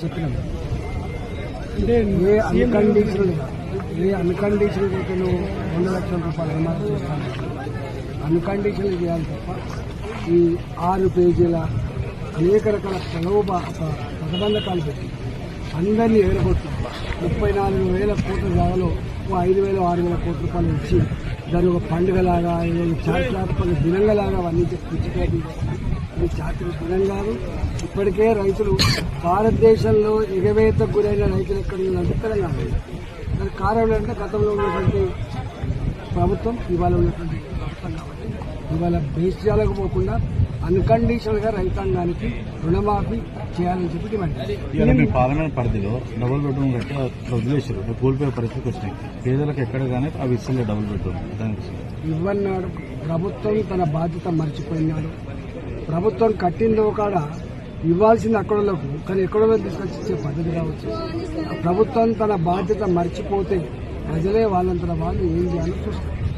చెప్పినాం. అంటే ఏ అన్కండిషనల్ ఏ అన్కండిషనల్ అయితే నువ్వు రెండు లక్షల రూపాయలు రుణమాఫీ చేస్తాను అన్కండిషనల్ చేయాలి తప్ప ఈ ఆరు పేజీల అనేక రకాల ప్రలోభ ప్రతిబంధకాలు పెట్టి అందరినీ ఎగరగొట్టి ముప్పై నాలుగు వేల కోట్ల జాగాలో ఓ ఐదు వేల ఆరు వేల కోట్ల రూపాయలు ఇచ్చి దాన్ని ఒక పండుగలాగా ఏదో చారిత్రాత్మక దినంగలాగా అవన్నీ పిచ్చిపోయింది ఇది చారిత్రక దినం కాదు. ఇప్పటికే రైతులు భారతదేశంలో ఎగవేతకు గురైన రైతులు ఎక్కడ ఉందంటే తెలంగాణ దానికి కారణం అంటే గతంలో ఉన్నటువంటి ప్రభుత్వం ఇవాళ ఉన్నటువంటి ప్రభుత్వం కాబట్టి ఇవాళ దేశాలకు పోకుండా అన్కండిషనల్గా రైతాంగానికి రుణమాఫీ చేయాలని చెప్పి డిమాండ్ పాలన పరిధిలో డబుల్ బెడ్రూమ్ కట్టి వదిలేసారు కోల్పోయే పరిస్థితికి వచ్చినాయి. పేదలకు ఎక్కడ కానీ అవి ఇస్తలేదు డబుల్ బెడ్రూమ్. దానికి ఇవ్వన్నాడు. ప్రభుత్వం తన బాధ్యత మర్చిపోయినాడు. ప్రభుత్వం కట్టిందో కాడ ఇవ్వాల్సింది అక్కడలకు కానీ ఎక్కడో తీసుకొచ్చి పద్ధతి కావచ్చు. ప్రభుత్వం తన బాధ్యత మర్చిపోతే ప్రజలే వాళ్ళంతట వాళ్ళు ఏం చేయాలో చూస్తారు.